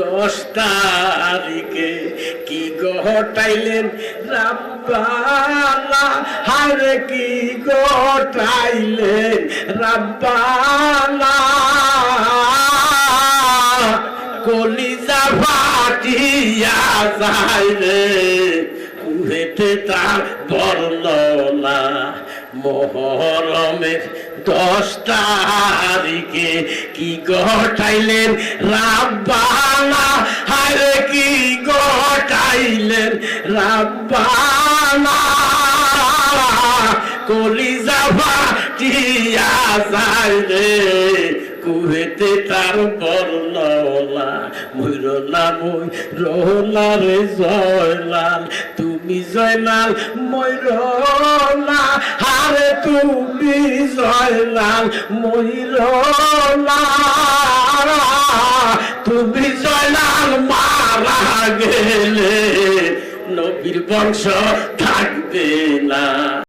দশ তারিখে কি ঘটাইলেন রাব্বানা হারে কি ঘটাইলেন রাব্বানা, কলিজা ফাটিয়া যাইলে কুহেতে তার বর্ণনা, মহরমের দশ তারিখে কি ঘটাইলেন রাব্বানা? হারে কি ঘটাইলেন রাব্বানা? কলিজা ফাটিয়া যাইলে, কুহেতে তার বর্ণনা। ময়ূরলা মই রহলা রে জয়লাল, তুমি জয়লাল ময়ূরলা তুমি জয়লাল মারা গেলে নবীর বংশ থাকবে না।